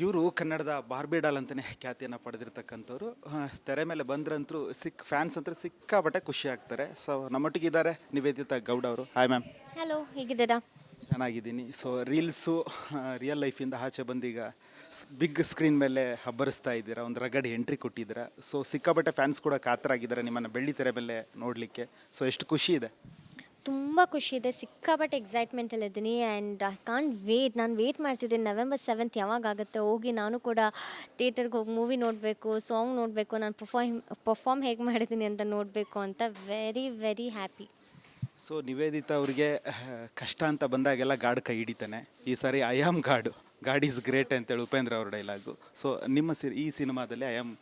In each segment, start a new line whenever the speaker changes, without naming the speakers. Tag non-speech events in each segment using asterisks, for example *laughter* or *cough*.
ಇವರು ಕನ್ನಡದ ಬಾರ್ಬಿಡಾಲ್ ಅಂತಲೇ ಖ್ಯಾತಿಯನ್ನು ಪಡೆದಿರ್ತಕ್ಕಂಥವ್ರು. ತೆರೆ ಮೇಲೆ ಬಂದ್ರಂತೂ ಸಿಕ್ ಫ್ಯಾನ್ಸ್ ಅಂತ ಸಿಕ್ಕಾಪಟ್ಟೆ ಖುಷಿ ಆಗ್ತಾರೆ. ಸೊ ನಮ್ಮೊಟ್ಟಿಗಿದ್ದಾರೆ ನಿವೇದಿತಾ ಗೌಡ ಅವರು. ಹಾಯ್ ಮ್ಯಾಮ್
ಹಲೋ ಹೇಗಿದ್ದೀರಾ?
ಚೆನ್ನಾಗಿದ್ದೀನಿ. ಸೊ ರೀಲ್ಸು ರಿಯಲ್ ಲೈಫಿಂದ ಆಚೆ ಬಂದೀಗ ಬಿಗ್ ಸ್ಕ್ರೀನ್ ಮೇಲೆ ಹಬ್ಬರಿಸ್ತಾ ಇದ್ದೀರಾ? ಒಂದು ರಗಡಿ ಎಂಟ್ರಿ ಕೊಟ್ಟಿದ್ದೀರಾ? ಸೊ ಸಿಕ್ಕಾಪಟ್ಟೆ ಫ್ಯಾನ್ಸ್ ಕೂಡ ಕಾತರಾಗಿದ್ದಾರೆ ನಿಮ್ಮನ್ನು ಬೆಳ್ಳಿ ತೆರೆ ಮೇಲೆ ನೋಡಲಿಕ್ಕೆ. ಸೊ ಎಷ್ಟು ಖುಷಿ ಇದೆ?
ತುಂಬ ಖುಷಿ ಇದೆ. ಸಿಕ್ಕಾಪಟ್ಟೆ ಎಕ್ಸೈಟ್ಮೆಂಟಲ್ಲಿ ಇದ್ದೀನಿ ಆ್ಯಂಡ್ ಐ ಕಾಂಟ್ ವೇಟ್ ನಾನು ವೇಟ್ ಮಾಡ್ತಿದ್ದೀನಿ. ನವೆಂಬರ್ ಸೆವೆಂತ್ ಯಾವಾಗ ಆಗುತ್ತೆ? ಹೋಗಿ ನಾನು ಕೂಡ ಥಿಯೇಟರ್ಗೆ ಹೋಗಿ ಮೂವಿ ನೋಡಬೇಕು ಸಾಂಗ್ ನೋಡಬೇಕು, ನಾನು ಪರ್ಫಾರ್ಮ್ ಪರ್ಫಾರ್ಮ್ ಹೇಗೆ ಮಾಡಿದ್ದೀನಿ ಅಂತ ನೋಡಬೇಕು ಅಂತ very very happy
so Niveditha ಅವರಿಗೆ, *laughs* ಕಷ್ಟ ಅಂತ ಬಂದಾಗೆಲ್ಲ ಗಾಡ್ ಕೈ ಹಿಡಿತಾನೆ. ಈ ಸಾರಿ I am god. God is great ಅಂತೇಳಿ ಉಪೇಂದ್ರ ಅವ್ರ ಡೈಲಾಗು ಸೊ ನಿಮ್ಮ ಸಿ, ಈ ಸಿನಿಮಾದಲ್ಲಿ ಐ ಆಮ್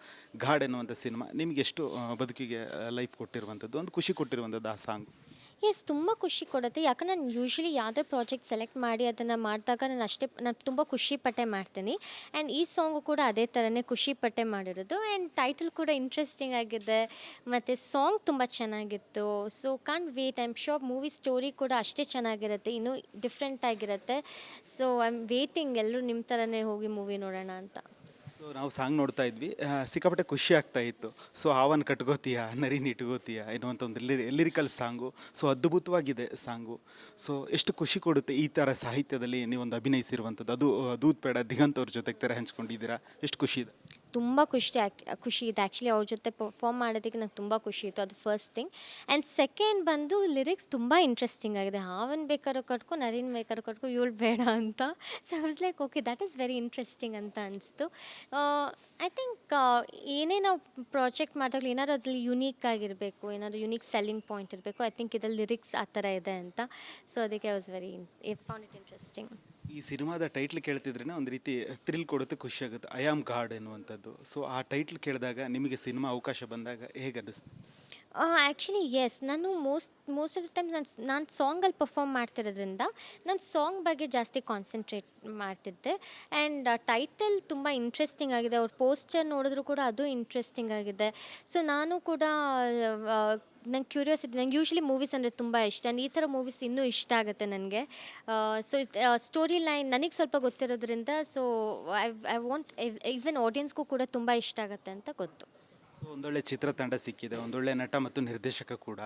ಗಾಡ್ ಎನ್ನುವಂಥ ಸಿನಿಮಾ ನಿಮ್ಗೆ ಎಷ್ಟು ಬದುಕಿಗೆ ಲೈಫ್ ಕೊಟ್ಟಿರುವಂಥದ್ದು? ಒಂದು ಖುಷಿ ಕೊಟ್ಟಿರುವಂಥದ್ದು ಆ ಸಾಂಗ್
ಎಸ್ ತುಂಬ ಖುಷಿ ಕೊಡುತ್ತೆ. ಯಾಕಂದ್ರೆ ನಾನು ಯೂಶ್ವಲಿ ಯಾವುದೇ ಪ್ರಾಜೆಕ್ಟ್ ಸೆಲೆಕ್ಟ್ ಮಾಡಿ ಅದನ್ನು ಮಾಡಿದಾಗ ನಾನು ಅಷ್ಟೇ, ನಾನು ತುಂಬ ಖುಷಿ ಪಟ್ಟೆ ಮಾಡ್ತೀನಿ. ಆ್ಯಂಡ್ ಈ ಸಾಂಗು ಕೂಡ ಅದೇ ಥರನೇ ಖುಷಿ ಪಟ್ಟೆ ಮಾಡಿರೋದು. ಆ್ಯಂಡ್ ಟೈಟಲ್ ಕೂಡ ಇಂಟ್ರೆಸ್ಟಿಂಗ್ ಆಗಿದೆ. ಮತ್ತು ಸಾಂಗ್ ತುಂಬ ಚೆನ್ನಾಗಿತ್ತು. So can't wait I am sure movie story ಕೂಡ ಅಷ್ಟೇ ಚೆನ್ನಾಗಿರುತ್ತೆ. ಇನ್ನೂ ಡಿಫ್ರೆಂಟ್ ಆಗಿರುತ್ತೆ. ಸೊ ಐ ಆಮ್ ವೇಟಿಂಗ್ ಎಲ್ಲರೂ ನಿಮ್ಮ ಥರನೇ ಹೋಗಿ ಮೂವಿ ನೋಡೋಣ ಅಂತ.
ಸೊ ನಾವು ಸಾಂಗ್ ನೋಡ್ತಾ ಇದ್ವಿ. ಸಿಕ್ಕಾಪಟ್ಟೆ ಖುಷಿ ಆಗ್ತಾ ಇತ್ತು. ಸೊ ಆವನ್ ಕಟ್ಕೋತೀಯ? ನರಿನ ಇಟ್ಕೋತೀಯ ಎನ್ನುವಂಥ ಒಂದು ಲಿರಿಕಲ್ ಸಾಂಗು ಸೊ ಅದ್ಭುತವಾಗಿದೆ ಸಾಂಗು ಸೊ ಎಷ್ಟು ಖುಷಿ ಕೊಡುತ್ತೆ ಈ ಥರ ಸಾಹಿತ್ಯದಲ್ಲಿ ನೀವೊಂದು ಅಭಿನಯಿಸಿರುವಂಥದ್ದು. ಅದು ದೂತ್ ದೂದ್ ಬೇಡ ದಿಗಂತ್ ಅವ್ರ ಜೊತೆಗೆ ತೆರೆ ಹಂಚ್ಕೊಂಡಿದ್ದೀರಾ? ಎಷ್ಟು ಖುಷಿ ಇದೆ.
ತುಂಬ ಖುಷಿ ಖುಷಿ ಇದೆ. ಆ್ಯಕ್ಚುಲಿ ಅವ್ರ ಜೊತೆ ಪರ್ಫಾರ್ಮ್ ಮಾಡೋದಕ್ಕೆ ನಂಗೆ ತುಂಬ ಖುಷಿ ಇತ್ತು. ಅದು ಫಸ್ಟ್ ಥಿಂಗ್ ಆ್ಯಂಡ್ ಸೆಕೆಂಡ್ ಬಂದು ಲಿರಿಕ್ಸ್ ತುಂಬ ಇಂಟ್ರೆಸ್ಟಿಂಗ್ ಆಗಿದೆ. ಹಾವನ್ ಬೇಕಾದ್ರೂ ಕಟ್ಕೊ, ನರಿನ್ ಬೇಕಾದ್ರೂ ಕಟ್ಕೊ, ಇವಳು ಬೇಡ ಅಂತ. So was like okay that is very interesting ಅಂತ ಅನಿಸ್ತು. ಐ ಥಿಂಕ್ ಏನೇ ನಾವು ಪ್ರಾಜೆಕ್ಟ್ ಮಾಡಿದಾಗಲೂ ಏನಾದ್ರು ಅದ್ರಲ್ಲಿ ಯುನೀಕ್ ಆಗಿರಬೇಕು, ಏನಾದರೂ ಯುನೀಕ್ ಸೆಲ್ಲಿಂಗ್ ಪಾಯಿಂಟ್ ಇರಬೇಕು ಐ ಥಿಂಕ್ ಇದ್ರಲ್ಲಿ ಲಿರಿಕ್ಸ್ ಆ ಥರ ಇದೆ ಅಂತ. ಸೊ ಅದಕ್ಕೆ I was very found it interesting
ಈ ಸಿನಿಮಾದ ಟೈಟ್ಲ್ ಕೇಳ್ತಿದ್ರೇ ಒಂದು ರೀತಿ ಥ್ರಿಲ್ ಕೊಡುತ್ತೆ, ಖುಷಿ ಆಗುತ್ತೆ. ಐ ಆಮ್ ಗಾಡ್ ಎನ್ನುವಂಥದ್ದು. ಸೊ ಆ ಟೈಟ್ಲ್ ಕೇಳಿದಾಗ ನಿಮಗೆ ಸಿನಿಮಾ ಅವಕಾಶ ಬಂದಾಗ ಹೇಗೆ ಅನ್ನಿಸ್ತು?
ಆ್ಯಕ್ಚುಲಿ ಎಸ್ ನಾನು most most of the times ನಾನು ನಾನು ಸಾಂಗಲ್ಲಿ ಪರ್ಫಾರ್ಮ್ ಮಾಡ್ತಿರೋದ್ರಿಂದ ನಾನು ಸಾಂಗ್ ಬಗ್ಗೆ ಜಾಸ್ತಿ ಕಾನ್ಸಂಟ್ರೇಟ್ ಮಾಡ್ತಿದ್ದೆ. ಆ್ಯಂಡ್ ಟೈಟಲ್ ತುಂಬ ಇಂಟ್ರೆಸ್ಟಿಂಗ್ ಆಗಿದೆ. ಅವ್ರ ಪೋಸ್ಟರ್ ನೋಡಿದ್ರು ಕೂಡ ಅದು ಇಂಟ್ರೆಸ್ಟಿಂಗ್ ಆಗಿದೆ. ಸೊ ನಾನು ಕೂಡ ನಂಗೆ ಕ್ಯೂರಿಯಾಸಿಟಿ ನಂಗೆ ಯೂಶ್ವಲಿ ಮೂವೀಸ್ ಅಂದರೆ ತುಂಬ ಇಷ್ಟ. ಈ ಥರ ಮೂವೀಸ್ ಇನ್ನೂ ಇಷ್ಟ ಆಗುತ್ತೆ ನನಗೆ. ಸೊ ಸ್ಟೋರಿ ಲೈನ್ ನನಗೆ ಸ್ವಲ್ಪ ಗೊತ್ತಿರೋದ್ರಿಂದ so I I want even ಆಡಿಯನ್ಸ್ಗೂ ಕೂಡ ತುಂಬ ಇಷ್ಟ ಆಗುತ್ತೆ ಅಂತ ಗೊತ್ತು.
ಸೊ ಒಂದೊಳ್ಳೆ ಚಿತ್ರತಂಡ ಸಿಕ್ಕಿದೆ, ಒಂದೊಳ್ಳೆ ನಟ ಮತ್ತು ನಿರ್ದೇಶಕ ಕೂಡ.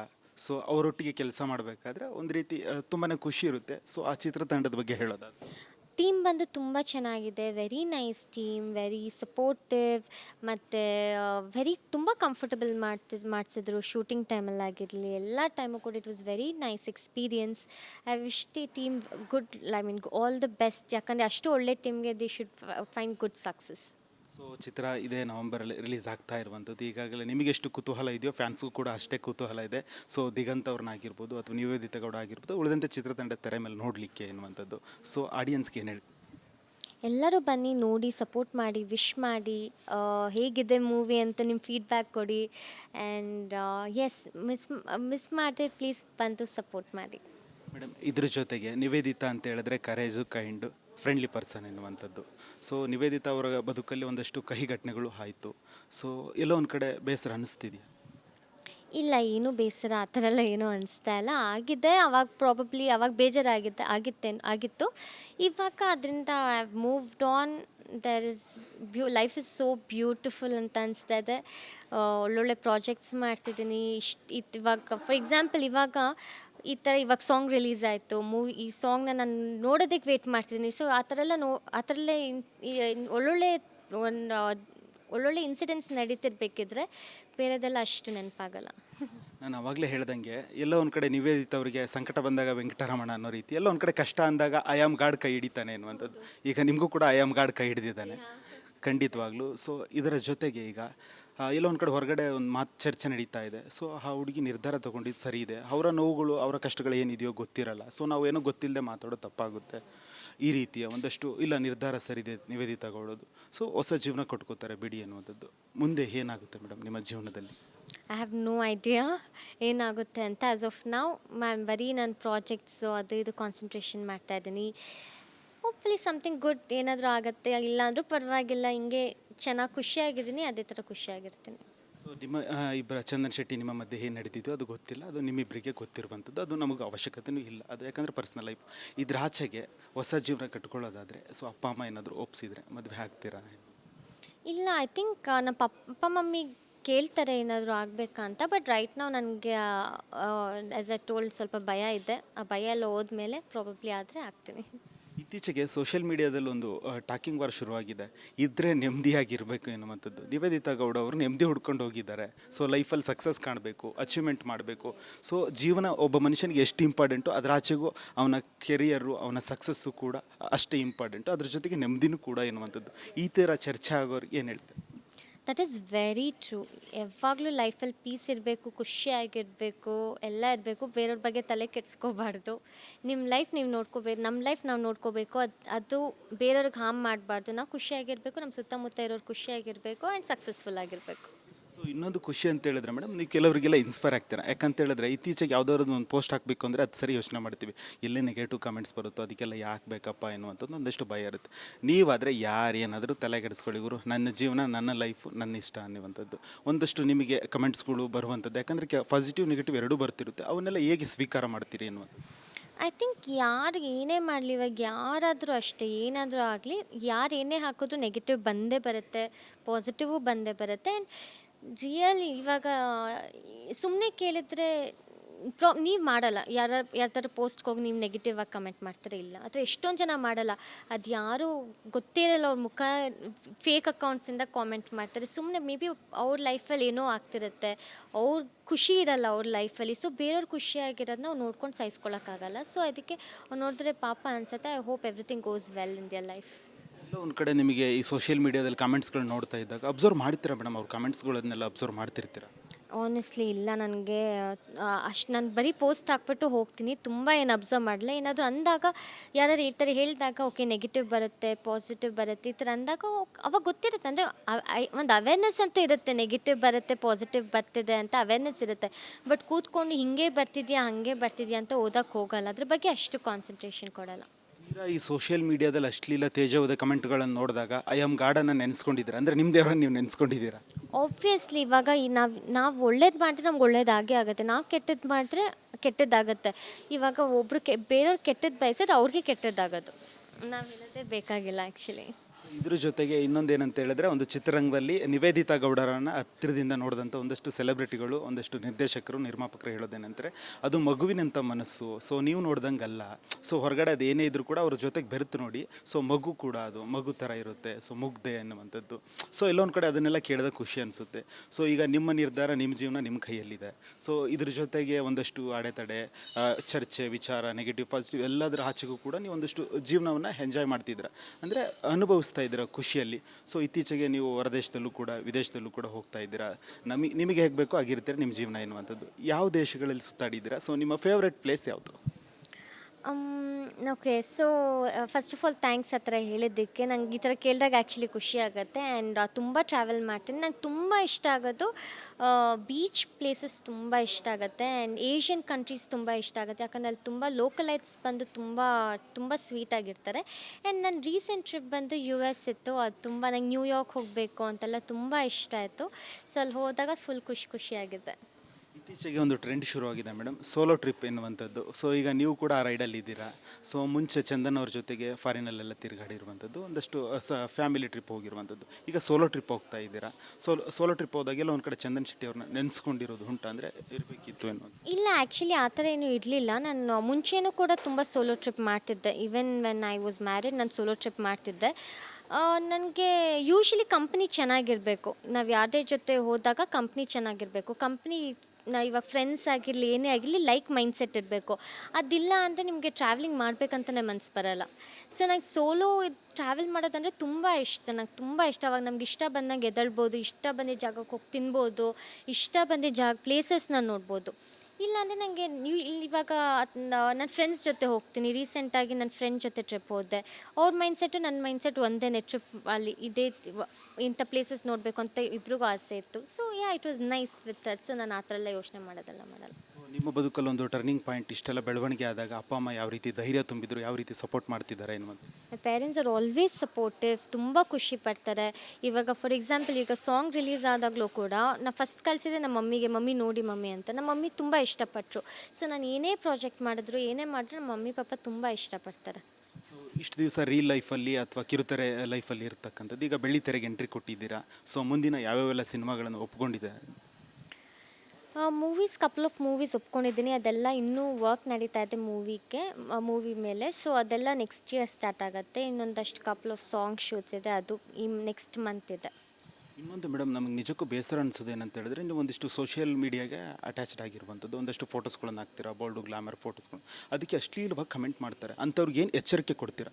ಸೊ ಅವರೊಟ್ಟಿಗೆ ಕೆಲಸ ಮಾಡಬೇಕಾದ್ರೆ ಒಂದು ರೀತಿ ತುಂಬಾ ಖುಷಿ ಇರುತ್ತೆ. ಸೊ ಆ ಚಿತ್ರತಂಡದ ಬಗ್ಗೆ ಹೇಳೋದಾದ್ರೆ.
ಟೀಮ್ ಬಂದು ತುಂಬ ಚೆನ್ನಾಗಿದೆ. Very nice team very supportive ಮತ್ತು ವೆರಿ ತುಂಬ ಕಂಫರ್ಟಬಲ್ ಮಾಡ್ತಿದ್ ಮಾಡಿಸಿದ್ರು ಶೂಟಿಂಗ್ ಟೈಮಲ್ಲಾಗಿರಲಿ ಎಲ್ಲ ಟೈಮು ಕೂಡ it was very nice experience I wish the team good I mean all the best ಯಾಕಂದರೆ ಅಷ್ಟು ಒಳ್ಳೆ ಟೀಮ್ಗೆ they should find good success
so ಚಿತ್ರ ಇದೇ ನವೆಂಬರಲ್ಲಿ ರಿಲೀಸ್ ಆಗ್ತಾ ಇರುವಂಥದ್ದು. ಈಗಾಗಲೇ ನಿಮಗೆ ಎಷ್ಟು ಕುತೂಹಲ ಇದೆಯೋ ಫ್ಯಾನ್ಸ್ಗೂ ಕೂಡ ಅಷ್ಟೇ ಕುತೂಹಲ ಇದೆ. ಸೊ ದಿಗಂತ್ ಅವ್ರನ್ನಾಗಿರ್ಬೋದು ಅಥವಾ ನಿವೇದಿತ ಗೌಡ ಆಗಿರ್ಬೋದು ಉಳಿದಂತೆ ಚಿತ್ರತಂಡ ತೆರೆ ಮೇಲೆ ನೋಡಲಿಕ್ಕೆ ಎನ್ನುವಂಥದ್ದು. ಸೊ ಆಡಿಯನ್ಸ್ಗೆ ಏನು ಹೇಳಿ
ಎಲ್ಲರೂ ಬನ್ನಿ ನೋಡಿ ಸಪೋರ್ಟ್ ಮಾಡಿ ವಿಶ್ ಮಾಡಿ ಹೇಗಿದೆ ಮೂವಿ ಅಂತ ನಿಮ್ಮ ಫೀಡ್ಬ್ಯಾಕ್ ಕೊಡಿ. ಆ್ಯಂಡ್ ಎಸ್ ಮಿಸ್ ಮಿಸ್ ಮಾಡಿದೆ ಪ್ಲೀಸ್ ಬಂದು ಸಪೋರ್ಟ್ ಮಾಡಿ.
ಮೇಡಮ್ ಇದ್ರ ಜೊತೆಗೆ ನಿವೇದಿತಾ ಅಂತ ಹೇಳಿದ್ರೆ ಕರೇಜು ಕೈಂಡು ಫ್ರೆಂಡ್ಲಿ ಪರ್ಸನ್ ಎನ್ನುವಂಥದ್ದು. ಸೊ ನಿವೇದಿತಾ ಅವರ ಬದುಕಲ್ಲಿ ಒಂದಷ್ಟು ಕಹಿ ಘಟನೆಗಳು ಆಯಿತು. ಸೊ ಎಲ್ಲೋ ಒಂದು ಕಡೆ ಬೇಸರ ಅನ್ನಿಸ್ತಿದೆಯಾ
ಇಲ್ಲ, ಏನೂ ಬೇಸರ, ಆ ಥರ ಎಲ್ಲ ಏನೂ ಅನಿಸ್ತಾ ಇಲ್ಲ. ಆಗಿದೆ, ಅವಾಗ ಪ್ರಾಬಬ್ಲಿ ಅವಾಗ ಬೇಜಾರಾಗಿದ್ದೆ, ಆಗಿತ್ತೆ, ಆಗಿತ್ತು. ಇವಾಗ ಅದರಿಂದ I have moved on there is ಬ್ಯೂ life is so beautiful ಅಂತ ಅನಿಸ್ತಾ ಇದೆ. ಒಳ್ಳೊಳ್ಳೆ ಪ್ರಾಜೆಕ್ಟ್ಸ್ ಮಾಡ್ತಿದ್ದೀನಿ. ಇಷ್ಟು ಇತ್ತು ಇವಾಗ ಫಾರ್ ಎಕ್ಸಾಂಪಲ್ ಇವಾಗ ಈ ಥರ ಇವಾಗ ಸಾಂಗ್ ರಿಲೀಸ್ ಆಯಿತು ಮೂವಿ ಈ ಸಾಂಗ್ನ ನಾನು ನೋಡೋದಕ್ಕೆ ವೇಟ್ ಮಾಡ್ತಿದ್ದೀನಿ. ಸೊ ಆ ಥರ ಎಲ್ಲ ನೋ ಆ ಥರಲ್ಲೇ ಒಳ್ಳೊಳ್ಳೆ ಒಂದು ಒಳ್ಳೊಳ್ಳೆ ಇನ್ಸಿಡೆಂಟ್ಸ್ ನಡೀತಿರ್ಬೇಕಿದ್ರೆ ಬೇರೆದೆಲ್ಲ ಅಷ್ಟು ನೆನಪಾಗಲ್ಲ.
ನಾನು ಅವಾಗಲೇ ಹೇಳ್ದಂಗೆ ಎಲ್ಲೋ ಒಂದು ಕಡೆ ನಿವೇದಿತ ಅವರಿಗೆ ಸಂಕಟ ಬಂದಾಗ ವೆಂಕಟರಮಣ ಅನ್ನೋ ರೀತಿ ಎಲ್ಲೋ ಒಂದು ಕಡೆ ಕಷ್ಟ ಅಂದಾಗ ಐ ಆಮ್ ಗಾಡ್ ಕೈ ಹಿಡಿತಾನೆ ಅನ್ನುವಂಥದ್ದು ಈಗ ನಿಮಗೂ ಕೂಡ ಐ ಆಮ್ ಗಾಡ್ ಕೈ ಹಿಡಿದಿದ್ದಾನೆ ಖಂಡಿತವಾಗ್ಲೂ. ಸೊ ಇದರ ಜೊತೆಗೆ ಈಗ ಎಲ್ಲೋ ಒಂದು ಕಡೆ ಹೊರಗಡೆ ಒಂದು ಮಾತು ಚರ್ಚೆ ನಡೀತಾ ಇದೆ. ಸೊ ಆ ಹುಡುಗಿ ನಿರ್ಧಾರ ತೊಗೊಂಡಿದ್ದು ಸರಿ ಇದೆ. ಅವರ ನೋವುಗಳು, ಅವರ ಕಷ್ಟಗಳು ಏನಿದೆಯೋ ಗೊತ್ತಿರಲ್ಲ. ಸೊ ನಾವು ಏನೋ ಗೊತ್ತಿಲ್ಲದೆ ಮಾತಾಡೋದು ತಪ್ಪಾಗುತ್ತೆ. ಈ ರೀತಿಯ ಒಂದಷ್ಟು, ಇಲ್ಲ, ನಿರ್ಧಾರ ಸರಿದೆ ನಿವೇದಿ ತಗೊಳ್ಳೋದು. ಸೊ ಹೊಸ ಜೀವನ ಕೊಟ್ಕೋತಾರೆ ಬಿಡಿ ಅನ್ನುವಂಥದ್ದು. ಮುಂದೆ ಏನಾಗುತ್ತೆ ಮೇಡಮ್ ನಿಮ್ಮ ಜೀವನದಲ್ಲಿ?
ಐ ಹ್ಯಾವ್ ನೋ ಐಡಿಯಾ ಏನಾಗುತ್ತೆ ಅಂತ ಆಸ್ ಆಫ್ ನಾವು ಮ್ಯಾಮ್ ಬರೀ ನನ್ನ ಪ್ರಾಜೆಕ್ಟ್ಸು ಅದು ಇದು ಕಾನ್ಸಂಟ್ರೇಷನ್ ಮಾಡ್ತಾ ಇದ್ದೀನಿ. ಹೋಪ್ಫುಲಿ ಸಮಥಿಂಗ್ ಗುಡ್ ಏನಾದರೂ ಆಗುತ್ತೆ. ಇಲ್ಲ ಅಂದರೂ ಪರವಾಗಿಲ್ಲ, ಹಿಂಗೆ ಚೆನ್ನಾಗಿ ಖುಷಿಯಾಗಿದ್ದೀನಿ ಅದೇ ಥರ ಖುಷಿಯಾಗಿರ್ತೀನಿ.
ಸೊ ನಿಮ್ಮ ಆ, ಇಬ್ಬರ ಚಂದನ್ ಶೆಟ್ಟಿ ನಿಮ್ಮ ಮಧ್ಯೆ ಏನು ನಡೀತಿದ್ದು ಅದು ಗೊತ್ತಿಲ್ಲ. ಅದು ನಿಮ್ಮಿಬ್ಬರಿಗೆ ಗೊತ್ತಿರುವಂಥದ್ದು. ಅದು ನಮಗೆ ಅವಶ್ಯಕತೆಯೂ ಇಲ್ಲ. ಅದು ಯಾಕಂದರೆ ಪರ್ಸ್ನಲ್ ಲೈಫ್ ಇದ್ರ ಆಚೆಗೆ ಹೊಸ ಜೀವನ ಕಟ್ಕೊಳ್ಳೋದಾದರೆ ಸೊ ಅಪ್ಪ ಅಮ್ಮ ಏನಾದರೂ ಒಪ್ಸಿದ್ರೆ ಮದುವೆ ಆಗ್ತೀರಾ
ಇಲ್ಲ ಐ ಥಿಂಕ್ ನಮ್ಮ ಪಪ್ಪ ಮಮ್ಮಿ ಕೇಳ್ತಾರೆ ಏನಾದರೂ ಆಗಬೇಕಾ ಅಂತ ಬಟ್ ರೈಟ್ ನಾವು ನನಗೆ ಆ್ಯಸ್ ಎ ಟೋಲ್ಡ್ ಸ್ವಲ್ಪ ಭಯ ಇದೆ. ಆ ಭಯ ಎಲ್ಲ ಹೋದ್ಮೇಲೆ ಪ್ರಾಬಬ್ಲಿ ಆದರೆ ಆಗ್ತೀನಿ.
ಇತ್ತೀಚೆಗೆ ಸೋಷಿಯಲ್ ಮೀಡಿಯಾದಲ್ಲಿ ಒಂದು ಟಾಕಿಂಗ್ ವಾರ್ ಶುರುವಾಗಿದೆ. ಇದ್ರೆ ನೆಮ್ಮದಿಯಾಗಿರಬೇಕು ಎನ್ನುವಂಥದ್ದು. ನಿವೇದಿತಾ ಗೌಡ ಅವರು ನೆಮ್ಮದಿ ಹುಡ್ಕೊಂಡು ಹೋಗಿದ್ದಾರೆ. ಸೊ, ಲೈಫಲ್ಲಿ ಸಕ್ಸಸ್ ಕಾಣಬೇಕು, ಅಚೀವ್ಮೆಂಟ್ ಮಾಡಬೇಕು. ಸೊ, ಜೀವನ ಒಬ್ಬ ಮನುಷ್ಯನಿಗೆ ಎಷ್ಟು ಇಂಪಾರ್ಟೆಂಟು, ಅದರ ಆಚೆಗೂ ಅವನ ಕೆರಿಯರು, ಅವನ ಸಕ್ಸಸ್ಸು ಕೂಡ ಅಷ್ಟೇ ಇಂಪಾರ್ಟೆಂಟು. ಅದ್ರ ಜೊತೆಗೆ ನೆಮ್ಮದಿನೂ ಕೂಡ ಎನ್ನುವಂಥದ್ದು. ಈ ಥರ ಚರ್ಚೆ ಆಗೋರಿಗೆ ಏನು ಹೇಳ್ತಾರೆ?
ದಟ್ ಈಸ್ ವೆರಿ ಟ್ರೂ ಯಾವಾಗಲೂ ಲೈಫಲ್ಲಿ ಪೀಸ್ ಇರಬೇಕು ಖುಷಿಯಾಗಿರಬೇಕು ಎಲ್ಲ ಇರಬೇಕು, ಬೇರೆಯವ್ರ ಬಗ್ಗೆ ತಲೆ ಕೆಡಿಸ್ಕೋಬಾರ್ದು. ನಿಮ್ಮ ಲೈಫ್ ನೀವು ನೋಡ್ಕೋಬೇಕು ನಮ್ಮ ಲೈಫ್ ನಾವು ನೋಡ್ಕೋಬೇಕು, ಅದು ಅದು ಬೇರೆಯವ್ರಿಗೆ ಹಾಮ್ ಮಾಡಬಾರ್ದು. ನಾವು ಖುಷಿಯಾಗಿರಬೇಕು ನಮ್ಮ ಸುತ್ತಮುತ್ತ ಇರೋರು ಖುಷಿಯಾಗಿರಬೇಕು ಆ್ಯಂಡ್ ಸಕ್ಸಸ್ಫುಲ್ ಆಗಿರಬೇಕು.
ಸೊ ಇನ್ನೊಂದು ಖುಷಿ ಅಂತ ಹೇಳಿದ್ರೆ ಮೇಡಮ್, ನೀವು ಕೆಲವರಿಗೆಲ್ಲ ಇನ್ಸ್ಪೈರ್ ಆಗ್ತೀರಾ? ಯಾಕಂತ ಹೇಳಿದ್ರೆ ಇತ್ತೀಚೆಗೆ ಯಾವ್ದಾದ್ರು ಒಂದು ಪೋಸ್ಟ್ ಹಾಕಬೇಕು ಅಂದರೆ ಅದು ಸರಿ ಯೋಚನೆ ಮಾಡ್ತೀವಿ. ಎಲ್ಲಿ ನೆಗೆಟಿವ್ ಕಮೆಂಟ್ಸ್ ಬರುತ್ತೋ ಅದಕ್ಕೆಲ್ಲ ಯಾಕೆ ಬೇಕಪ್ಪ ಎನ್ನುವಂಥದ್ದು ಒಂದಷ್ಟು ಭಯ ಇರುತ್ತೆ. ನೀವಾದರೆ ಯಾರು ಏನಾದರೂ ತಲೆ ಕೆಡಿಸ್ಕೊಳ್ಳಿ ಗುರು. ನನ್ನ ಜೀವನ, ನನ್ನ ಲೈಫು ನನ್ನ ಇಷ್ಟ ಅನ್ನುವಂಥದ್ದು. ಒಂದಷ್ಟು ನಿಮಗೆ ಕಮೆಂಟ್ಸ್ಗಳು ಬರುವಂಥದ್ದು. ಯಾಕಂದರೆ ಪಾಸಿಟಿವ್ ನೆಗೆಟಿವ್ ಎರಡೂ ಬರ್ತಿರುತ್ತೆ. ಅವನ್ನೆಲ್ಲ ಹೇಗೆ ಸ್ವೀಕಾರ ಮಾಡ್ತೀರಿ ಎನ್ನುವಂಥದ್ದು?
ಐ ಥಿಂಕ್ ಯಾರು ಏನೇ ಮಾಡಲಿ, ಇವಾಗ ಯಾರಾದರೂ ಅಷ್ಟೇ, ಏನಾದರೂ ಆಗಲಿ, ಯಾರು ಏನೇ ಹಾಕಿದ್ರು ನೆಗೆಟಿವ್ ಬಂದೇ ಬರುತ್ತೆ ಪಾಸಿಟಿವು ಬಂದೇ ಬರುತ್ತೆ. ಆ್ಯಂಡ್ ರಿಯಲಿ ಇವಾಗ ಸುಮ್ಮನೆ ಕೇಳಿದ್ರೆ ಪ್ರಾ ನೀವು ಮಾಡಲ್ಲ. ಯಾರು ಯಾರ ಥರ ಪೋಸ್ಟ್ಗೆ ಹೋಗಿ ನೀವು ನೆಗೆಟಿವ್ ಆಗಿ ಕಮೆಂಟ್ ಮಾಡ್ತಾರೆ ಇಲ್ಲ? ಅಥವಾ ಎಷ್ಟೊಂದು ಜನ ಮಾಡಲ್ಲ. ಅದು ಯಾರು ಗೊತ್ತೇ ಇರಲ್ಲ ಅವ್ರ ಮುಖ ಫೇಕ್ ಅಕೌಂಟ್ಸಿಂದ ಕಾಮೆಂಟ್ ಮಾಡ್ತಾರೆ. ಸುಮ್ಮನೆ ಮೇ ಬಿ ಅವ್ರ ಲೈಫಲ್ಲಿ ಏನೋ ಆಗ್ತಿರುತ್ತೆ. ಅವ್ರ ಖುಷಿ ಇರಲ್ಲ ಅವ್ರ ಲೈಫಲ್ಲಿ ಸೊ ಬೇರೆಯವ್ರ ಖುಷಿಯಾಗಿರೋದನ್ನ ನಾವು ನೋಡ್ಕೊಂಡು ಸಹಿಸ್ಕೊಳಕ್ಕಾಗಲ್ಲ ಸೊ ಅದಕ್ಕೆ ಅವ್ರು ನೋಡಿದ್ರೆ ಪಾಪ ಅನ್ಸುತ್ತೆ I hope everything goes well in their life
ಒಂದು ಕಡೆ ನಿಮಗೆ ಈ ಸೋಷಿಯಲ್ ಮೀಡಿಯಾದಲ್ಲಿ ಕಮೆಂಟ್ಸ್ಗಳು ನೋಡ್ತಾ ಇದ್ದಾಗ ಅಬ್ಸರ್ವ್ ಮಾಡ್ತೀರಾ ಮೇಡಮ್ ಅವ್ರ ಕಮೆಂಟ್ಸ್ಗಳನ್ನೆಲ್ಲ ಅಬ್ಸರ್ವ್ ಮಾಡ್ತಿರ್ತೀರಾ?
ಆನೆಸ್ಟ್ಲಿ ಇಲ್ಲ ನನಗೆ ಅಷ್ಟು ನಾನು ಬರೀ ಪೋಸ್ಟ್ ಹಾಕ್ಬಿಟ್ಟು ಹೋಗ್ತೀನಿ, ತುಂಬ ಏನು ಅಬ್ಸರ್ವ್ ಮಾಡಲ್ಲ ಏನಾದರೂ ಅಂದಾಗ ಯಾರಾದ್ರು ಈ ಥರ ಹೇಳಿದಾಗ ಓಕೆ ನೆಗೆಟಿವ್ ಬರುತ್ತೆ ಪಾಸಿಟಿವ್ ಬರುತ್ತೆ, ಈ ಥರ ಅಂದಾಗ ಅವಾಗ ಗೊತ್ತಿರುತ್ತೆ. ಅಂದರೆ ಒಂದು ಅವೇರ್ನೆಸ್ ಅಂತೂ ಇರುತ್ತೆ ನೆಗೆಟಿವ್ ಬರುತ್ತೆ ಪಾಸಿಟಿವ್ ಬರ್ತಿದೆ ಅಂತ ಅವೇರ್ನೆಸ್ ಇರುತ್ತೆ. ಬಟ್ ಕೂತ್ಕೊಂಡು ಹಿಂಗೆ ಬರ್ತಿದ್ಯಾ, ಹಾಗೆ ಬರ್ತಿದ್ಯಾ ಅಂತ ಓದಕ್ಕೆ ಹೋಗಲ್ಲ. ಅದ್ರ ಬಗ್ಗೆ ಅಷ್ಟು ಕಾನ್ಸಂಟ್ರೇಷನ್ ಕೊಡಲ್ಲ.
ಈ ಸೋಷಿಯಲ್ ಮೀಡಿಯಾದಲ್ಲಿ ಅಶ್ಲೀಲ ತೇಜವಾದ ಕಮೆಂಟ್ಗಳನ್ನು ನೋಡಿದಾಗ ಐ ಆಮ್ ಗಾರ್ಡನ್ನು ನೆನೆಸ್ಕೊಂಡಿದ್ದೀರಾ? ಅಂದರೆ ನಿಮ್ಮ ದೇವರನ್ನು ನೀವು ನೆನೆಸ್ಕೊಂಡಿದ್ದೀರಾ?
ಆಬ್ವಿಯಸ್ಲಿ ಇವಾಗ ನಾವು ನಾವು ಒಳ್ಳೇದು ಮಾಡಿದ್ರೆ ನಮ್ಗೆ ಒಳ್ಳೇದಾಗೇ ಆಗುತ್ತೆ. ನಾವು ಕೆಟ್ಟದ್ದು ಮಾಡಿದ್ರೆ ಕೆಟ್ಟದ್ದಾಗುತ್ತೆ. ಇವಾಗ ಒಬ್ರು ಕೆ, ಬೇರೆಯವ್ರು ಕೆಟ್ಟದ್ದು ಬಯಸಿದ್ರೆ ಅವ್ರಿಗೆ ಕೆಟ್ಟದ್ದಾಗೋದು. ನಾವು ಹೇಳೋದೇ ಬೇಕಾಗಿಲ್ಲ ಆ್ಯಕ್ಚುಲಿ
ಇದ್ರ ಜೊತೆಗೆ ಇನ್ನೊಂದು ಏನಂತ ಹೇಳಿದ್ರೆ ಒಂದು ಚಿತ್ರರಂಗದಲ್ಲಿ ನಿವೇದಿತಾ ಗೌಡರನ್ನು ಹತ್ತಿರದಿಂದ ನೋಡಿದಂಥ ಒಂದಷ್ಟು ಸೆಲೆಬ್ರಿಟಿಗಳು ಒಂದಷ್ಟು ನಿರ್ದೇಶಕರು, ನಿರ್ಮಾಪಕರು ಹೇಳೋದೇನಂದರೆ ಅದು ಮಗುವಿನಂಥ ಮನಸ್ಸು. ಸೊ ನೀವು ನೋಡ್ದಂಗಲ್ಲ. ಸೊ ಹೊರಗಡೆ ಅದು ಏನೇ ಇದ್ರೂ ಕೂಡ ಅವ್ರ ಜೊತೆಗೆ ಬೆರೆತು ನೋಡಿ. ಸೊ ಮಗು ಕೂಡ ಅದು, ಮಗು ಥರ ಇರುತ್ತೆ. ಸೊ ಮುಗ್ದೆ ಅನ್ನುವಂಥದ್ದು. ಸೊ ಎಲ್ಲೊಂದು ಕಡೆ ಅದನ್ನೆಲ್ಲ ಕೇಳಿದಾಗ ಖುಷಿ ಅನಿಸುತ್ತೆ. ಸೊ ಈಗ ನಿಮ್ಮ ನಿರ್ಧಾರ ನಿಮ್ಮ ಜೀವನ ನಿಮ್ಮ ಕೈಯಲ್ಲಿದೆ. ಸೊ ಇದ್ರ ಜೊತೆಗೆ ಒಂದಷ್ಟು ಅಡೆತಡೆ ಚರ್ಚೆ, ವಿಚಾರ ನೆಗೆಟಿವ್ ಪಾಸಿಟಿವ್ ಎಲ್ಲದರ ಆಚೆಗೂ ಕೂಡ ನೀವು ಒಂದಷ್ಟು ಜೀವನವನ್ನು ಎಂಜಾಯ್ ಮಾಡ್ತಿದ್ದೀರ? ಅಂದರೆ ಅನುಭವಿಸ್ತಾ ಇದ್ದೀರಾ ಖುಷಿಯಲ್ಲಿ? ಸೊ ಇತ್ತೀಚೆಗೆ ನೀವು ಹೊರದೇಶದಲ್ಲೂ ಕೂಡ, ವಿದೇಶದಲ್ಲೂ ಕೂಡ ಹೋಗ್ತಾ ಇದ್ದೀರಾ. ನಮಗೆ ನಿಮಗೆ ಹೇಗೆ ಬೇಕೋ ಆಗಿರ್ತೀರ ನಿಮ್ಮ ಜೀವನ ಎನ್ನುವಂಥದ್ದು. ಯಾವ ದೇಶಗಳಲ್ಲಿ ಸುತ್ತಾಡಿದ್ದೀರಾ? ಸೊ ನಿಮ್ಮ ಫೇವ್ರೆಟ್ ಪ್ಲೇಸ್ ಯಾವುದು?
Okay so first of all thanks ಹತ್ರ ಹೇಳಿದ್ದಕ್ಕೆ. ನಂಗೆ ಈ ಥರ ಕೇಳಿದಾಗ ಆ್ಯಕ್ಚುಲಿ ಖುಷಿ ಆಗುತ್ತೆ ಆ್ಯಂಡ್ ತುಂಬ ಟ್ರಾವೆಲ್ ಮಾಡ್ತೀನಿ. ನಂಗೆ ತುಂಬ ಇಷ್ಟ ಆಗೋದು ಬೀಚ್ ಪ್ಲೇಸಸ್ ತುಂಬ ಇಷ್ಟ ಆಗುತ್ತೆ ಆ್ಯಂಡ್ ಏಷ್ಯನ್ ಕಂಟ್ರೀಸ್ ತುಂಬ ಇಷ್ಟ ಆಗುತ್ತೆ. ಯಾಕಂದರೆ ಅಲ್ಲಿ ತುಂಬ ಲೋಕಲೈಟ್ಸ್ ಬಂದು ತುಂಬ ತುಂಬ ಸ್ವೀಟ್ ಆಗಿರ್ತಾರೆ. ಆ್ಯಂಡ್ ನನ್ನ ರೀಸೆಂಟ್ ಟ್ರಿಪ್ ಬಂದು ಯು ಎಸ್ ಇತ್ತು. ಅದು ತುಂಬ ನಂಗೆ ನ್ಯೂಯಾರ್ಕ್ ಹೋಗಬೇಕು ಅಂತೆಲ್ಲ ತುಂಬ ಇಷ್ಟ ಆಯಿತು. ಸೊ ಅಲ್ಲಿ ಹೋದಾಗ ಫುಲ್ ಖುಷಿ ಖುಷಿಯಾಗಿದೆ
ಇತ್ತೀಚೆಗೆ ಒಂದು ಟ್ರೆಂಡ್ ಶುರುವಾಗಿದೆ ಮೇಡಮ್ ಸೋಲೋ ಟ್ರಿಪ್ ಎನ್ನುವಂಥದ್ದು. ಸೊ ಈಗ ನೀವು ಕೂಡ ಆ ರೈಡಲ್ಲಿ ಇದ್ದೀರಾ? ಸೊ ಮುಂಚೆ ಚಂದನ್ ಅವ್ರ ಜೊತೆಗೆ ಫಾರಿನಲ್ಲೆಲ್ಲ ತಿರುಗಾಡಿರುವಂಥದ್ದು, ಒಂದಷ್ಟು ಸ ಫ್ಯಾಮಿಲಿ ಟ್ರಿಪ್ ಹೋಗಿರುವಂಥದ್ದು. ಈಗ ಸೋಲೋ ಟ್ರಿಪ್ ಹೋಗ್ತಾ ಇದ್ದೀರಾ? ಸೋಲೋ ಸೋಲೋ ಟ್ರಿಪ್ ಹೋದಾಗೆಲ್ಲ ಒಂದು ಕಡೆ ಚಂದನ್ ಶೆಟ್ಟಿ ಅವ್ರನ್ನ ನೆನೆಸ್ಕೊಂಡಿರೋದು ಉಂಟು ಅಂದರೆ ಇರಬೇಕಿತ್ತು ಎನ್ನುವಂಥ
ಇಲ್ಲ ಆ್ಯಕ್ಚುಲಿ ಆ ಥರ ಏನೂ ಇರಲಿಲ್ಲ. ನಾನು ಮುಂಚೆನೂ ಕೂಡ ತುಂಬ ಸೋಲೋ ಟ್ರಿಪ್ ಮಾಡ್ತಿದ್ದೆ. Even when I was married ನಾನು ಸೋಲೋ ಟ್ರಿಪ್ ಮಾಡ್ತಿದ್ದೆ. ನನಗೆ ಯೂಶ್ವಲಿ ಕಂಪ್ನಿ ಚೆನ್ನಾಗಿರಬೇಕು. ನಾವು ಯಾರದೇ ಜೊತೆ ಹೋದಾಗ ಕಂಪ್ನಿ ಚೆನ್ನಾಗಿರಬೇಕು. ಕಂಪ್ನಿ ನಾ ಇವಾಗ ಫ್ರೆಂಡ್ಸ್ ಆಗಿರಲಿ, ಏನೇ ಆಗಿರಲಿ ಲೈಕ್ ಮೈಂಡ್ಸೆಟ್ ಇರಬೇಕು. ಅದಿಲ್ಲ ಅಂದರೆ ನಿಮಗೆ ಟ್ರಾವೆಲಿಂಗ್ ಮಾಡಬೇಕಂತಲೇ ಮನ್ಸು ಬರಲ್ಲ. ಸೊ ನಂಗೆ ಸೋಲೋ ಟ್ರಾವೆಲ್ ಮಾಡೋದಂದರೆ ತುಂಬ ಇಷ್ಟ. ನಂಗೆ ತುಂಬ ಇಷ್ಟ. ಅವಾಗ ನಮ್ಗೆ ಇಷ್ಟ ಬಂದಂಗೆ ಎದಳ್ಬೋದು ಇಷ್ಟ ಬಂದಿದ್ದ ಜಾಗಕ್ಕೆ ಹೋಗಿ ತಿನ್ಬೋದು, ಇಷ್ಟ ಬಂದಿದ್ದ ಜಾಗ ಪ್ಲೇಸಸ್ನ ನೋಡ್ಬೋದು. ಇಲ್ಲಾಂದರೆ ನನಗೆ ನೀವು ಇವಾಗ ನನ್ನ ಫ್ರೆಂಡ್ಸ್ ಜೊತೆ ಹೋಗ್ತೀನಿ. ರೀಸೆಂಟಾಗಿ ನನ್ನ ಫ್ರೆಂಡ್ ಜೊತೆ ಟ್ರಿಪ್ ಹೋದೆ. ಅವ್ರ ಮೈಂಡ್ಸೆಟ್ಟು ನನ್ನ ಮೈಂಡ್ಸೆಟ್ ಒಂದೇ ಟ್ರಿಪ್ ಅಲ್ಲಿ ಇದೇ ಇಂಥ ಪ್ಲೇಸಸ್ ನೋಡಬೇಕು ಅಂತ ಇಬ್ರಿಗೂ ಆಸೆ ಇತ್ತು. So yeah it was nice with that so ನಾನು ಆ ಥರ ಎಲ್ಲ ಯೋಚನೆ ಮಾಡೋದೆಲ್ಲ ಮಾಡಲ್ಲ.
ನಿಮ್ಮ ಬದುಕಲ್ಲಿ ಒಂದು ಟರ್ನಿಂಗ್ ಪಾಯಿಂಟ್ ಇಷ್ಟೆಲ್ಲ ಬೆಳವಣಿಗೆ ಆದಾಗ ಅಪ್ಪ ಅಮ್ಮ ಯಾವ ರೀತಿ ಧೈರ್ಯ ತುಂಬಿದ್ರು ಯಾವ ರೀತಿ ಸಪೋರ್ಟ್ ಮಾಡ್ತಿದ್ದಾರೆ ಏನು
my parents are always supportive ತುಂಬ ಖುಷಿ ಪಡ್ತಾರೆ. ಇವಾಗ ಫಾರ್ ಎಕ್ಸಾಂಪಲ್ ಈಗ ಸಾಂಗ್ ರಿಲೀಸ್ ಆದಾಗಲೂ ಕೂಡ ನಾ ಫಸ್ಟ್ ಕಲಿಸಿದೆ ನಮ್ಮ ಮಮ್ಮಿಗೆ ಮಮ್ಮಿ ನೋಡಿ ಮಮ್ಮಿ ಅಂತ. ನಮ್ಮ ಮಮ್ಮಿ ತುಂಬ ಇಷ್ಟಪಟ್ಟರು ಸೊ ನಾನು ಏನೇ ಪ್ರಾಜೆಕ್ಟ್ ಮಾಡಿದ್ರು ಏನೇ ಮಾಡಿದ್ರು ನಮ್ಮ ಮಮ್ಮಿ ಪಾಪ ತುಂಬ ಇಷ್ಟಪಡ್ತಾರೆ.
ಇಷ್ಟು ದಿವಸ ರೀಲ್ ಲೈಫಲ್ಲಿ ಅಥವಾ ಕಿರುತೆರೆ ಲೈಫಲ್ಲಿ ಇರ್ತಕ್ಕಂಥದ್ದು. ಈಗ ಬೆಳ್ಳಿತೆರೆಗೆ ಎಂಟ್ರಿ ಕೊಟ್ಟಿದ್ದೀರಾ. ಸೊ ಮುಂದಿನ ಯಾವ್ಯಾವೆಲ್ಲ ಸಿನಿಮಾಗಳನ್ನು ಒಪ್ಕೊಂಡಿದೆ
ಮೂವೀಸ್ ಕಪಲ್ ಆಫ್ ಮೂವೀಸ್ ಒಪ್ಕೊಂಡಿದ್ದೀನಿ. ಅದೆಲ್ಲ ಇನ್ನೂ ವರ್ಕ್ ನಡೀತಾ ಇದೆ ಮೂವಿಗೆ ಮೂವಿ ಮೇಲೆ. ಸೊ ಅದೆಲ್ಲ ನೆಕ್ಸ್ಟ್ ಇಯರ್ ಸ್ಟಾರ್ಟ್ ಆಗುತ್ತೆ. ಇನ್ನೊಂದಷ್ಟು ಕಪಲ್ ಆಫ್ ಸಾಂಗ್ ಶೂಟ್ಸ್ ಇದೆ. ಅದು ಈ ನೆಕ್ಸ್ಟ್ ಮಂತ್ ಇದೆ.
ಇನ್ನೊಂದು ಮೇಡಮ್ ನಮಗೆ ನಿಜಕ್ಕೂ ಬೇಸರ ಅನಿಸೋದು ಏನಂತ ಹೇಳಿದ್ರೆ, ನೀವು ಒಂದಿಷ್ಟು ಸೋಷಿಯಲ್ ಮೀಡಿಯಾಗೆ ಅಟ್ಯಾಚ್ಡ್ ಆಗಿರುವಂಥದ್ದು, ಒಂದಷ್ಟು ಫೋಟೋಸ್ಗಳನ್ನು ಹಾಕ್ತೀರಾ ಬೋಲ್ಡು ಗ್ಲಾಮರ್ ಫೋಟೋಸ್ಗಳು ಅದಕ್ಕೆ ಅಶ್ಲೀಲವಾಗಿ ಕಮೆಂಟ್ ಮಾಡ್ತಾರೆ. ಅಂಥವ್ರಿಗೆ ಏನು ಎಚ್ಚರಿಕೆ ಕೊಡ್ತೀರಾ?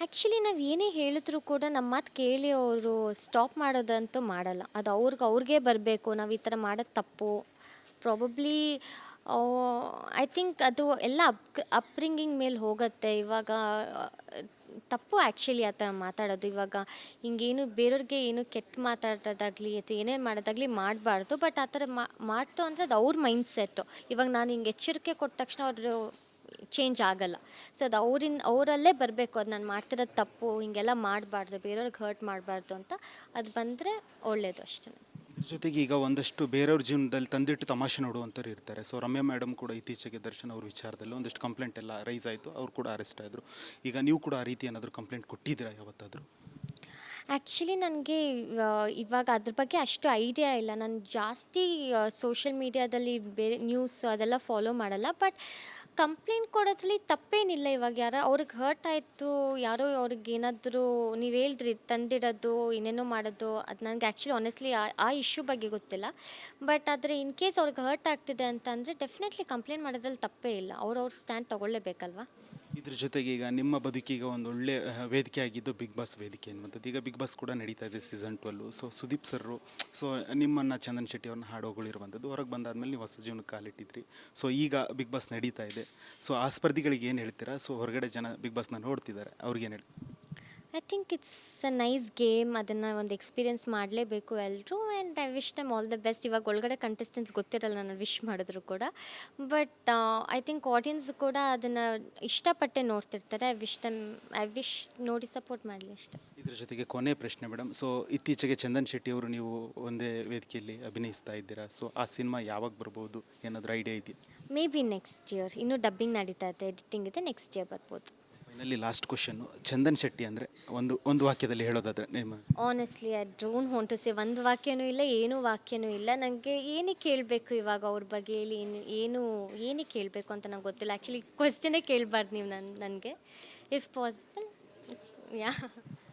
ಆ್ಯಕ್ಚುಲಿ ನಾವು ಏನೇ ಹೇಳಿದ್ರು ಕೂಡ ನಮ್ಮ ಮಾತು ಕೇಳಿ ಅವರು ಸ್ಟಾಪ್ ಮಾಡೋದಂತೂ ಮಾಡಲ್ಲ. ಅದು ಅವ್ರಿಗೆ ಅವ್ರಿಗೆ ಬರಬೇಕು. ನಾವು ಈ ಥರ ಮಾಡೋದು ತಪ್ಪು. ಪ್ರಾಬಬ್ಲಿ ಐ ಥಿಂಕ್ ಅದು ಎಲ್ಲ ಅಪ್ ಅಪ್ರಿಂಗಿಂಗ್ ಮೇಲೆ ಹೋಗುತ್ತೆ. ಇವಾಗ, ತಪ್ಪು ಆ್ಯಕ್ಚುಲಿ ಆ ಥರ ಮಾತಾಡೋದು. ಇವಾಗ ಹಿಂಗೇನು ಬೇರೆಯವ್ರಿಗೆ ಏನು ಕೆಟ್ಟ ಮಾತಾಡೋದಾಗಲಿ ಅಥವಾ ಏನೇ ಮಾಡೋದಾಗಲಿ ಮಾಡಬಾರ್ದು. ಬಟ್ ಆ ಥರ ಮಾಡ್ತು ಅಂದರೆ ಅದು ಅವ್ರ ಮೈಂಡ್ ಸೆಟ್ಟು ಇವಾಗ ನಾನು ಹಿಂಗೆ ಎಚ್ಚರಿಕೆ ಕೊಟ್ಟ ತಕ್ಷಣ ಅವರು ಚೇಂಜ್ ಆಗಲ್ಲ. ಸೊ ಅದು ಅವರಿಂದ ಅವರಲ್ಲೇ ಬರಬೇಕು. ಅದು ನಾನು ಮಾಡ್ತಿರೋದು ತಪ್ಪು ಹಿಂಗೆಲ್ಲ ಮಾಡಬಾರ್ದು ಬೇರೆಯವ್ರಿಗೆ ಹರ್ಟ್ ಮಾಡಬಾರ್ದು ಅಂತ ಅದು ಬಂದರೆ ಒಳ್ಳೆಯದು ಅಷ್ಟೇ.
ಜೊತೆಗೆ ಈಗ ಒಂದಷ್ಟು ಬೇರೆಯವ್ರ ಜೀವನದಲ್ಲಿ ತಂದಿಟ್ಟು ತಮಾಷೆ ನೋಡುವಂಥವ್ರು ಇರ್ತಾರೆ. ಸೊ ರಮ್ಯಾ ಮೇಡಮ್ ಕೂಡ ಇತ್ತೀಚೆಗೆ ದರ್ಶನ್ ಅವ್ರ ವಿಚಾರದಲ್ಲಿ ಒಂದಷ್ಟು ಕಂಪ್ಲೇಂಟ್ ಎಲ್ಲ ರೈಸ್ ಆಯಿತು. ಅವ್ರು ಕೂಡ ಅರೆಸ್ಟ್ ಆದರು. ಈಗ ನೀವು ಕೂಡ ಆ ರೀತಿ ಏನಾದರೂ ಕಂಪ್ಲೇಂಟ್ ಕೊಟ್ಟಿದ್ದೀರಾ ಯಾವತ್ತಾದರೂ?
ಆ್ಯಕ್ಚುಲಿ ನನಗೆ ಇವಾಗ ಅದ್ರ ಬಗ್ಗೆ ಅಷ್ಟು ಐಡಿಯಾ ಇಲ್ಲ. ನಾನು ಜಾಸ್ತಿ ಸೋಷಿಯಲ್ ಮೀಡಿಯಾದಲ್ಲಿ ಬೇರೆ ನ್ಯೂಸ್ ಅದೆಲ್ಲ ಫಾಲೋ ಮಾಡಲ್ಲ. ಬಟ್ ಕಂಪ್ಲೇಂಟ್ ಕೊಡೋದ್ರಲ್ಲಿ ತಪ್ಪೇನಿಲ್ಲ ಇವಾಗ. ಯಾರ, ಅವ್ರಿಗೆ ಹರ್ಟ್ ಆಯಿತು, ಯಾರೋ ಅವ್ರಿಗೆ ಏನಾದರೂ ನೀವು ಹೇಳಿದ್ರಿ, ತಂದಿಡೋದು, ಏನೇನೋ ಮಾಡೋದು, ಅದು ನನಗೆ ಆ್ಯಕ್ಚುಲಿ ಆನೆಸ್ಟ್ಲಿ ಆ ಇಶ್ಯೂ ಬಗ್ಗೆ ಗೊತ್ತಿಲ್ಲ. ಬಟ್ ಆದರೆ ಇನ್ ಕೇಸ್ ಅವ್ರಿಗೆ ಹರ್ಟ್ ಆಗ್ತಿದೆ ಅಂತ ಅಂದರೆ ಡೆಫಿನೆಟ್ಲಿ ಕಂಪ್ಲೇಂಟ್ ಮಾಡೋದ್ರಲ್ಲಿ ತಪ್ಪೇ ಇಲ್ಲ. ಅವ್ರವ್ರ ಸ್ಟ್ಯಾಂಡ್ ತೊಗೊಳ್ಳೇಬೇಕಲ್ವಾ?
ಇದ್ರ ಜೊತೆಗೆ ಈಗ ನಿಮ್ಮ ಬದುಕಿಗೆ ಒಂದು ಒಳ್ಳೆ ವೇದಿಕೆ ಆಗಿದ್ದು ಬಿಗ್ ಬಾಸ್ ವೇದಿಕೆ ಅನ್ನುವಂಥದ್ದು ಈಗ ಬಿಗ್ ಬಾಸ್ ಕೂಡ ನಡೀತಾ ಇದೆ season twelve so Sudeep sir so ನಿಮ್ಮನ್ನು ಚಂದನ್ ಶೆಟ್ಟಿ ಅವ್ರನ್ನ ಹಾಡೋಗಳಿರುವಂಥದ್ದು. ಹೊರಗೆ ಬಂದಾದ ಮೇಲೆ ನೀವು ಹೊಸ ಜೀವನಕ್ಕೆ ಕಾಲಿಟ್ಟಿದ್ರಿ. ಸೊ ಈಗ ಬಿಗ್ ಬಾಸ್ ನಡೀತಾ ಇದೆ. ಸೊ ಆ ಸ್ಪರ್ಧಿಗಳಿಗೆ ಏನು ಹೇಳ್ತೀರಾ? ಸೊ ಹೊರಗಡೆ ಜನ ಬಿಗ್ ಬಾಸ್ನ ನೋಡ್ತಿದ್ದಾರೆ. ಅವ್ರಿಗೆ ಏನು ಹೇಳ್ತೀರಾ?
I think it's a nice game ಅದನ್ನು ಒಂದು ಎಕ್ಸ್ಪೀರಿಯನ್ಸ್ ಮಾಡಲೇಬೇಕು ಎಲ್ಲರೂ and I wish time all the best ಇವಾಗ ಒಳಗಡೆ ಕಂಟೆಸ್ಟೆಂಟ್ಸ್ ಗೊತ್ತಿರಲ್ಲ ನಾನು ವಿಶ್ ಮಾಡಿದ್ರು ಕೂಡ. ಬಟ್ ಐ ಥಿಂಕ್ ಆಡಿಯನ್ಸ್ ಕೂಡ ಅದನ್ನು ಇಷ್ಟಪಟ್ಟೆ ನೋಡ್ತಿರ್ತಾರೆ. ಐ ವಿಶ್ ನಮ್ ಐ ವಿಶ್ ನೋಡಿ ಸಪೋರ್ಟ್ ಮಾಡಲಿ ಅಷ್ಟೇ.
ಇದ್ರ ಜೊತೆಗೆ ಕೊನೆ ಪ್ರಶ್ನೆ ಮೇಡಮ್ ಸೊ ಇತ್ತೀಚೆಗೆ ಚಂದನ್ ಶೆಟ್ಟಿ ಅವರು ನೀವು ಒಂದೇ ವೇದಿಕೆಯಲ್ಲಿ ಅಭಿನಯಿಸ್ತಾ ಇದ್ದೀರಾ? ಸೊ ಆ ಸಿನಿಮಾ ಯಾವಾಗ ಬರ್ಬೋದು? ಏನಾದರೂ ಐಡಿಯಾ ಇದೆಯಾ?
ಮೇ ಬಿ ನೆಕ್ಸ್ಟ್ ಇಯರ್ ಇನ್ನೂ ಡಬ್ಬಿಂಗ್ ನಡೀತಾ ಇದೆ ಎಡಿಟಿಂಗ್ ಇದೆ ನೆಕ್ಸ್ಟ್ ಇಯರ್ ಬರ್ಬೋದು.
Finally last question Chandan Shetty ಅಂದರೆ ಒಂದು ಒಂದು ವಾಕ್ಯದಲ್ಲಿ ಹೇಳೋದಾದ್ರೆ ನಿಮ್ಮ
honestly I don't want to say ಒಂದು ವಾಕ್ಯನೂ ಇಲ್ಲ ಏನೂ ವಾಕ್ಯನೂ ಇಲ್ಲ. ನನಗೆ ಏನೇ ಕೇಳಬೇಕು ಇವಾಗ ಅವ್ರ ಬಗ್ಗೆ ಹೇಳಿ ಏನು ಏನು ಏನಕ್ಕೆ ಕೇಳಬೇಕು ಅಂತ ನಂಗೆ ಗೊತ್ತಿಲ್ಲ. ಆ್ಯಕ್ಚುಲಿ ಕ್ವಶನೇ ಕೇಳಬಾರ್ದು ನೀವು ನನ್ನ ನನಗೆ. ಇಫ್ ಪಾಸಿಬಲ್ ಯಾ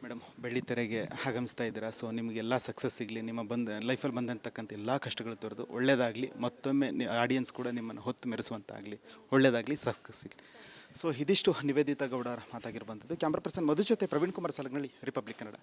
ಮೇಡಮ್ ಬೆಳ್ಳಿತೆರೆಗೆ ಆಗಮಿಸ್ತಾ ಇದ್ದೀರಾ ಸೊ ನಿಮಗೆಲ್ಲ ಸಕ್ಸಸ್ ಸಿಗಲಿ ನಿಮ್ಮ ಬಂದ ಲೈಫಲ್ಲಿ ಬಂದಂತಕ್ಕಂಥ ಎಲ್ಲ ಕಷ್ಟಗಳು ತೊರೆದು ಒಳ್ಳೆಯದಾಗಲಿ ಮತ್ತೊಮ್ಮೆ ಆಡಿಯನ್ಸ್ ಕೂಡ ನಿಮ್ಮನ್ನು ಹೊತ್ತು ಮೆರೆಸುವಂತಾಗಲಿ ಒಳ್ಳೆಯದಾಗಲಿ ಸಕ್ಸಸ್ ಸಿಗಲಿ. ಸೊ ಇದಿಷ್ಟು ನಿವೇದಿತಾ ಗೌಡ ಮಾತಾಗಿರುವಂಥದ್ದು. ಕ್ಯಾಮ್ರಾ ಪರ್ಸನ್ ಮಧು ಜೊತೆ ಪ್ರವೀಣ್ ಕುಮಾರ್ ಸಲಗ್ನಳ್ಳಿ ರಿಪಬ್ಲಿಕ್ ಕನ್ನಡ